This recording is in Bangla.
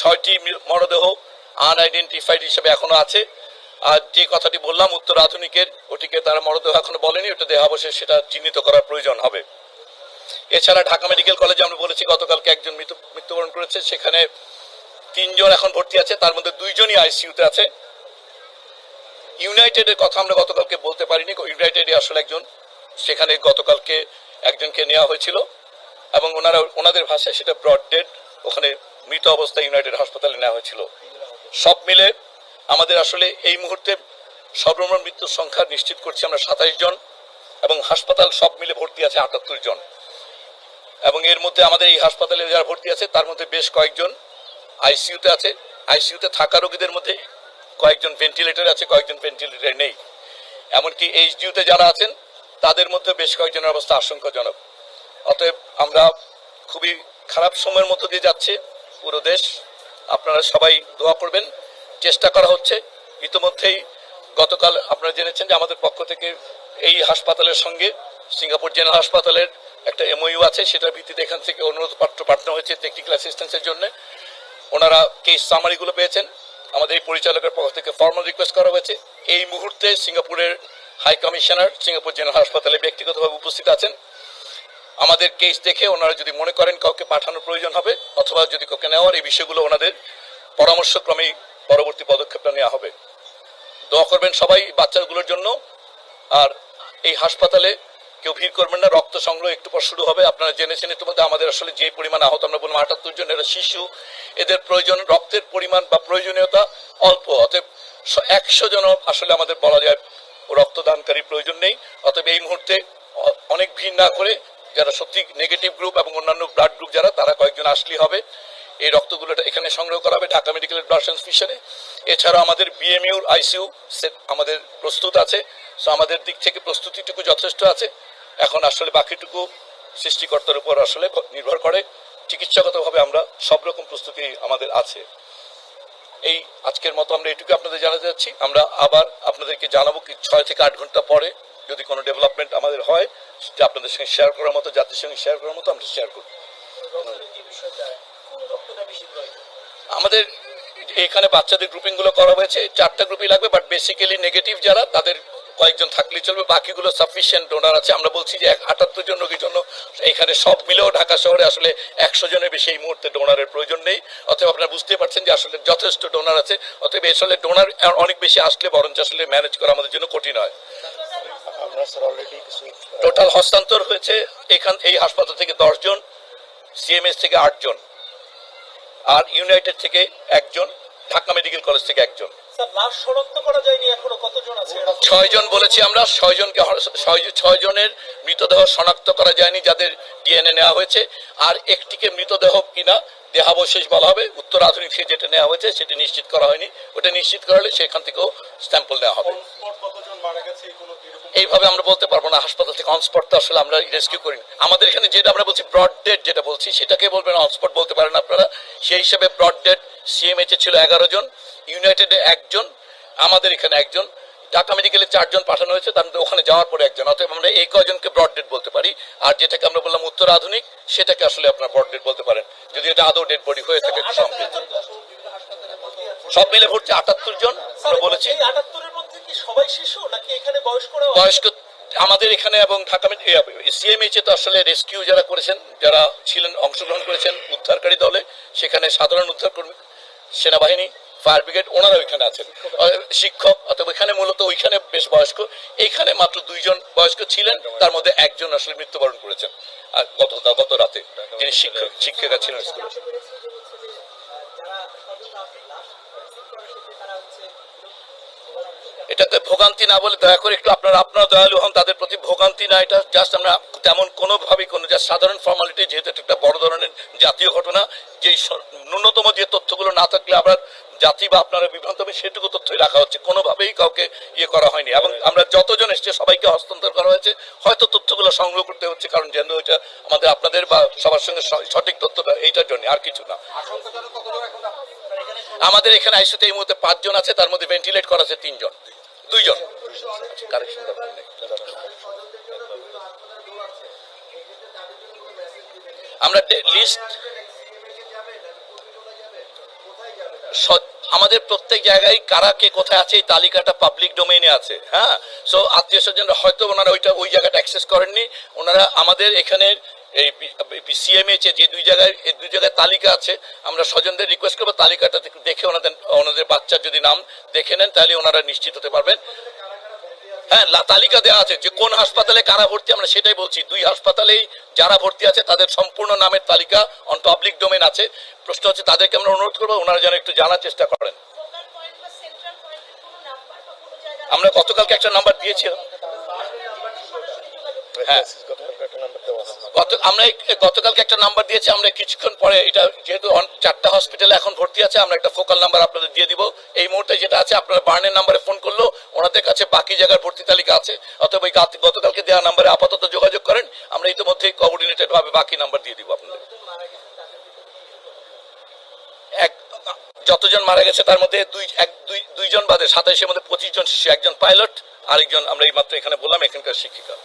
ছয়টি মরদেহ আনআইডেন্টিফাইড হিসেবে এখনও আছে। আর যে কথাটি বললাম, উত্তর আধুনিকের, ওটিকে তারা মরদেহ এখনও বলেনি, ওটা দেহাবশেষ সেটা চিহ্নিত করার প্রয়োজন হবে। এছাড়া ঢাকা মেডিকেল কলেজে আমরা বলেছি, গতকালকে একজন মৃত্যু মৃত্যুবরণ করেছে, সেখানে তিনজন এখন ভর্তি আছে, তার মধ্যে দুইজনই আইসিইউতে আছে। ইউনাইটেডের কথা আমরা গতকালকে বলতে পারিনি ইউনাইটেডে আসলে একজন, সেখানে গতকালকে একজনকে নেওয়া হয়েছিল, এবং ওনারা ওনাদের ভাষায় সেটা ব্রড ডেড ওখানে মৃত অবস্থায় ইউনাইটেড হাসপাতালে নেওয়া হয়েছিল। সব মিলে আমাদের আসলে এই মুহূর্তে সর্বমোট মৃত্যুর সংখ্যা নিশ্চিত করছি আমরা সাতাইশ জন এবং হাসপাতাল সব মিলে ভর্তি আছে আটাত্তর জন। এবং এর মধ্যে আমাদের এই হাসপাতালে যারা ভর্তি আছে, তার মধ্যে বেশ কয়েকজন আইসিইউতে আছে। আইসিইউতে থাকা রোগীদের মধ্যে কয়েকজন ভেন্টিলেটর আছে, কয়েকজন ভেন্টিলেটর নেই। এমনকি এইচডিউতে যারা আছেন, তাদের মধ্যে বেশ কয়েকজনের অবস্থা আশঙ্কাজনক। অতএব আমরা খুবই খারাপ সময়ের মধ্য দিয়ে যাচ্ছে। পুরো দেশ, আপনারা সবাই দোয়া করবেন। চেষ্টা করা হচ্ছে। ইতিমধ্যেই গতকাল আপনারা জেনেছেন যে আমাদের পক্ষ থেকে এই হাসপাতালের সঙ্গে সিঙ্গাপুর জেনারেল হাসপাতালের একটা এমওইউ আছে, সেটার ভিত্তিতে এখান থেকে অনুরোধ পাত্র পাঠানো হয়েছে টেকনিক্যাল অ্যাসিস্ট্যান্সের জন্য। ওনারা কেস সামারিগুলো পেয়েছেন। আমাদের এই পরিচালকের পক্ষ থেকে ফর্মাল রিকোয়েস্ট করা হয়েছে। এই মুহূর্তে সিঙ্গাপুরের হাই কমিশনার সিঙ্গাপুর জেনারেল হাসপাতালে ব্যক্তিগতভাবে উপস্থিত আছেন। আমাদের কেস দেখে ওনারা যদি মনে করেন কাউকে পাঠানোর প্রয়োজন হবে, অথবা যদি কাউকে নেওয়ার, এই বিষয়গুলো ওনাদের পরামর্শক্রমেই পরবর্তী পদক্ষেপটা নেওয়া হবে। দোয়া করবেন সবাই বাচ্চাগুলোর জন্য। আর এই হাসপাতালে কেউ ভিড় করবেন না, রক্ত সংগ্রহ একটু পর শুরু হবে। আপনারা জেনেছেন ইতিমধ্যে আমাদের আসলে যে পরিমাণ আহত, আমরা বললাম আটাত্তর জন, এরা শিশু। এদের প্রয়োজন, রক্তের পরিমাণ বা প্রয়োজনীয়তা অল্প। অতএব একশো জন আসলে আমাদের বলা যায় রক্তদানকারী প্রয়োজন নেই। অতএব এই মুহূর্তে অনেক ভিড় না করে যারা সত্যি নেগেটিভ গ্রুপ এবং অন্যান্য ব্লাড গ্রুপ যারা, তারা কয়েকজন আসলেই হবে। এই রক্তগুলোটা এখানে সংগ্রহ করা হবে ঢাকা মেডিকেলের ব্লাড ট্রান্সফিউশনে এছাড়া আমাদের বিএমইউর আইসিইউ সেট আমাদের প্রস্তুত আছে। সো আমাদের দিক থেকে প্রস্তুতিটুকু যথেষ্ট আছে। এখন আসলে বাকিটুকু সৃষ্টিকর্তার উপর আসলে নির্ভর করে। চিকিৎসাগতভাবে আমরা সব রকম প্রস্তুতি আমাদের আছে। এই আজকের মতো আমরা এটুকু আপনাদের জানাতে যাচ্ছি। আমরা আবার আপনাদেরকে জানাব কি ছয় থেকে আট ঘণ্টা পরে যদি কোনো ডেভেলপমেন্ট আমাদের হয় সেটা আপনাদের সঙ্গে শেয়ার করার মতো, জাতির সঙ্গে শেয়ার করার মতো, আমরা শেয়ার প্রয়োজন আমাদের এখানে বাচ্চাদের গ্রুপিংগুলো করা হয়েছে, চারটা গ্রুপই লাগবে বাট বেসিক্যালি নেগেটিভ যারা, তাদের কয়েকজন থাকলেই চলবে, বাকিগুলো সাফিসিয়েন্ট ডোনার আছে। আমরা বলছি যে এক আটাত্তর জন রোগীর জন্য এখানে সব মিলেও ঢাকা শহরে আসলে একশো জনের বেশি এই মুহূর্তে ডোনারের প্রয়োজন নেই। অতএব আপনারা বুঝতে পারছেন যে আসলে যথেষ্ট ডোনার আছে, অতএব আসলে ডোনার অনেক বেশি আসলে বরঞ্চ আসলে ম্যানেজ করা আমাদের জন্য কঠিন হয় আমরা স্যার অলরেডি কিছু টোটাল হস্তান্তর হয়েছে এখান এই হাসপাতাল থেকে দশ জন সিএমএস থেকে আটজন আর ইউনাইটেড থেকে একজন ঢাকা মেডিকেল কলেজ থেকে একজন। স্যার লাশ শনাক্ত করা যায়নি এখনও কতজন আছে? ছয় জন বলেছি আমরা ছয় জনকে ছয় জনের মৃতদেহ শনাক্ত করা যায়নি যাদের ডিএনএ নেওয়া হয়েছে আর একটিকে মৃতদেহ কিনা দেহাবশেষ বলা হবে উত্তর আধুনিক থেকে যেটা নেওয়া হয়েছে সেটা নিশ্চিত করা হয়নি। ওটা নিশ্চিত করা হলে সেখান থেকেও স্যাম্পল নেওয়া হবে। এইভাবে আমরা বলতে পারব না, হাসপাতাল থেকে অনস্পট তো আসলে আমরা রেস্কিউ করি আমাদের এখানে যেটা আমরা বলছি ব্রড ডেড যেটা বলছি সেটাকে বলবেন অনস্পট বলতে পারেন আপনারা। সেই হিসাবে ব্রড ডেড সিএমএইচ ছিল এগারো জন ইউনাইটেডে একজন, আমাদের এখানে একজন ঢাকা মেডিকেলে চারজন পাঠানো হয়েছে, তার মধ্যে ওখানে যাওয়ার পরে একজন, অতএব আমরা এই কয়জনকে ব্রড ডেড বলতে পারি। আর যেটাকে আমরা বললাম উত্তর আধুনিক, সেটাকে আসলে আপনার ব্রড ডেড বলতে পারেন। যদি এটা আদৌ ডেড বডি হয়ে থাকে সব মিলে। ভর্তি আটাত্তর জন, আমরা বলেছি। আটাত্তরের মধ্যে কি সবাই শিশু এখানে বয়স্করা বয়স্ক আমাদের এখানে এবং ঢাকা সিএমএইচ তো আসলে রেস্কিউ যারা করেছেন যারা ছিলেন অংশগ্রহণ করেছেন উদ্ধারকারী দলে সেখানে সাধারণ উদ্ধার কর্মী সেনাবাহিনী ফায়ার ব্রিগেড ওনারা ওইখানে আছেন। শিক্ষক অথবা এখানে মূলত ওইখানে বেশ বয়স্ক। এইখানে মাত্র দুইজন বয়স্ক ছিলেন তার মধ্যে একজন আসলে মৃত্যুবরণ করেছেন। আর গত গত রাতে যিনি শিক্ষক শিক্ষিকা ছিলেন স্কুলে। এটাতে ভোগান্তি না বলে দয়া করে একটু আপনারা আপনারা দয়ালু হন, তাদের প্রতি ভোগান্তি না, এটা জাস্ট আমরা তেমন কোনোভাবেই কোনো জাস্ট সাধারণ ফর্মালিটি যেহেতু এটা একটা বড় ধরনের জাতীয় ঘটনা যে ন্যূনতম যে তথ্যগুলো না থাকলে আমরা জাতি বা আপনারা বিভ্রান্ত হবে সেটুকু তথ্যই রাখা হচ্ছে, কোনোভাবেই কাউকে ইয়ে করা হয়নি। এবং আমরা যতজন এসছে, সবাইকে হস্তান্তর করা হয়েছে, হয়তো তথ্যগুলো সংগ্রহ করতে হচ্ছে, কারণ যেন ওইটা আমাদের, আপনাদের বা সবার সঙ্গে সঠিক তথ্যটা এইটার জন্য, আর কিছু না। আমাদের এখানে আইসিতে এই মুহূর্তে পাঁচজন আছে, তার মধ্যে ভেন্টিলেট করা আছে তিনজন। দুইজন। কারেকশন দরকার নেই আমরা লিস্ট আমাদের প্রত্যেক জায়গায় কারা কে কোথায় আছে এই তালিকাটা পাবলিক ডোমেইনে আছে হ্যাঁ? সো আত্মীয় স্বজনরা হয়তো ওনারা ওইটা ওই জায়গাটা অ্যাক্সেস করেননি। ওনারা আমাদের এখানের এই সিএমএইচ যে দুই জায়গায়, এই দুই জায়গায় তালিকা আছে, আমরা স্বজনদের রিকোয়েস্ট করব, তালিকাটা দেখে- ওনাদের ওনাদের বাচ্চার যদি নাম দেখে নেন, তাহলে ওনারা নিশ্চিত হতে পারবেন। হ্যাঁ তালিকা দেওয়া আছে যে কোন হাসপাতালে কারা ভর্তি, আমরা সেটাই বলছি। দুই হাসপাতালেই যারা ভর্তি আছে, তাদের সম্পূর্ণ নামের তালিকা অন পাবলিক ডোমেন আছে। প্রশ্ন হচ্ছে, তাদেরকে আমরা অনুরোধ করব, ওনারা যেন একটু জানার চেষ্টা করেন। আমরা গতকালকে একটা নাম্বার দিয়েছিলাম। হ্যাঁ গতকালকে একটা নাম্বার দেওয়া আছে আমরা গতকালকে একটা নাম্বার দিয়েছি, আমরা কিছুক্ষণ পরে এটা যেহেতু চারটা হসপিটালে এখন ভর্তি আছে, আমরা একটা ফোকাল নাম্বার আপনাদের দিয়ে দিব। এই মুহূর্তে যেটা আছে, আপনারা বার্নের নাম্বারে ফোন করল ওনাদের কাছে বাকি জায়গার ভর্তি তালিকা আছে। অথবা গাত- গতকালকে দেওয়া নাম্বারে আপাতত যোগাযোগ করেন, আমরা ইতিমধ্যেই বাকি নাম্বার দিয়ে দিব আপনাদের। এক যতজন মারা গেছে, তার মধ্যে দুই এক দুই দুইজন বাদে সাতাইশের মধ্যে পঁচিশ জন শিশু, একজন পাইলট আরেকজন আমরা এই মাত্র এখানে বললাম এখানকার শিক্ষিকা।